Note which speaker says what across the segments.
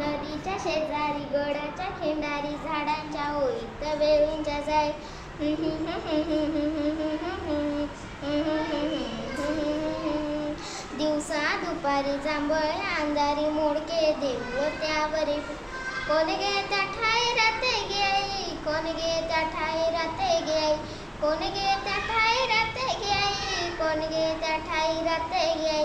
Speaker 1: नदीच्या शेजारी गडाच्या खिंडारी झाडांच्या ओळीत वेळूंच्या जाय दिवसा दुपारी जांभळ अंधारी मोडके देऊ त्यावरी. कोण गे त्या ठाई राते गे आई कोण गे त्या ठाई राते गे आई कोण गे त्या ठाई राते गे आई कोण गे त्या ठाई राते गे आई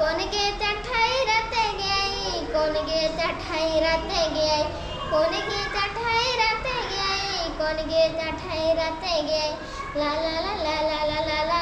Speaker 1: कोनगे चठाई रते गई कोनगे चठाई रते गई कोनगे चठाई रते गई कोनगे चठाई रते गई ला ला ला ला ला ला ला